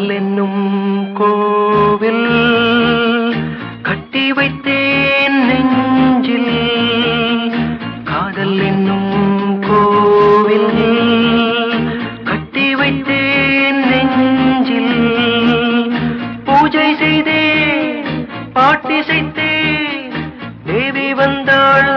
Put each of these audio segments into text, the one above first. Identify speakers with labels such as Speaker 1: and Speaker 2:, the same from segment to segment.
Speaker 1: காதல் என்னும் கோவில் கட்டி வைத்தேன் நெஞ்சில். காதல் என்னும் கோவில் கட்டி வைத்தேன் நெஞ்சில். பூஜை செய்தே பாட்டி செய்தே தேவி வந்தாள்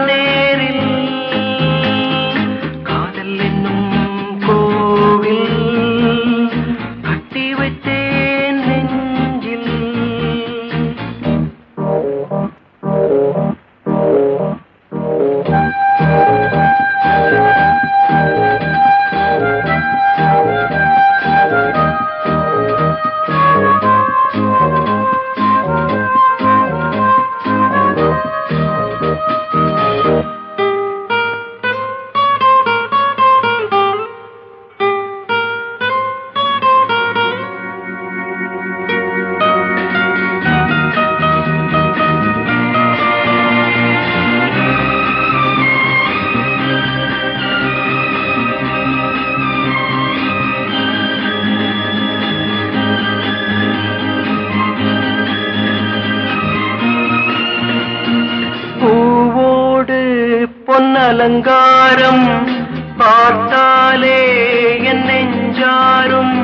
Speaker 1: அலங்காரம் பார்த்தாலே என் நெஞ்சாரும்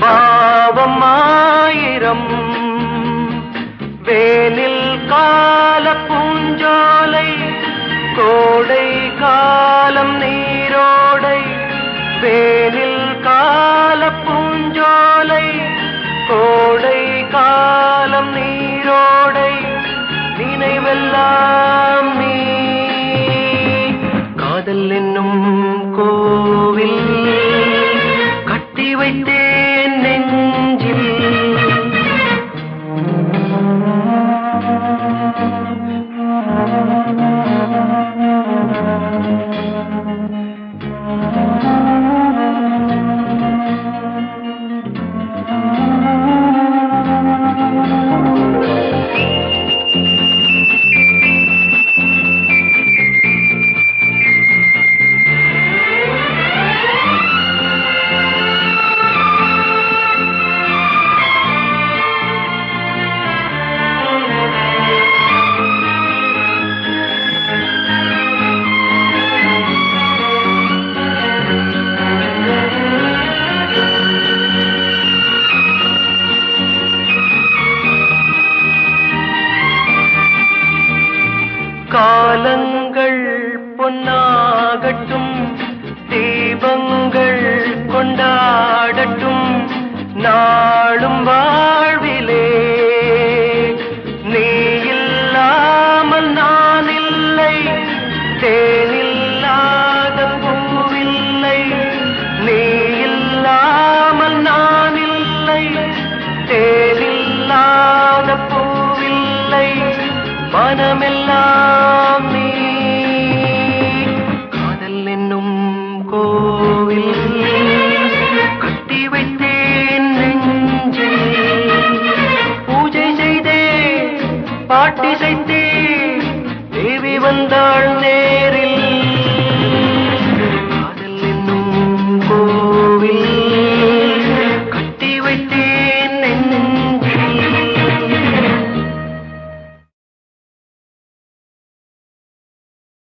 Speaker 1: பாவம் ஆயிரம். வேலில் கால பூஞ்சோலை கோ என்னும் காலங்கள் பொன்னாகட்டும். வந்தாள் நே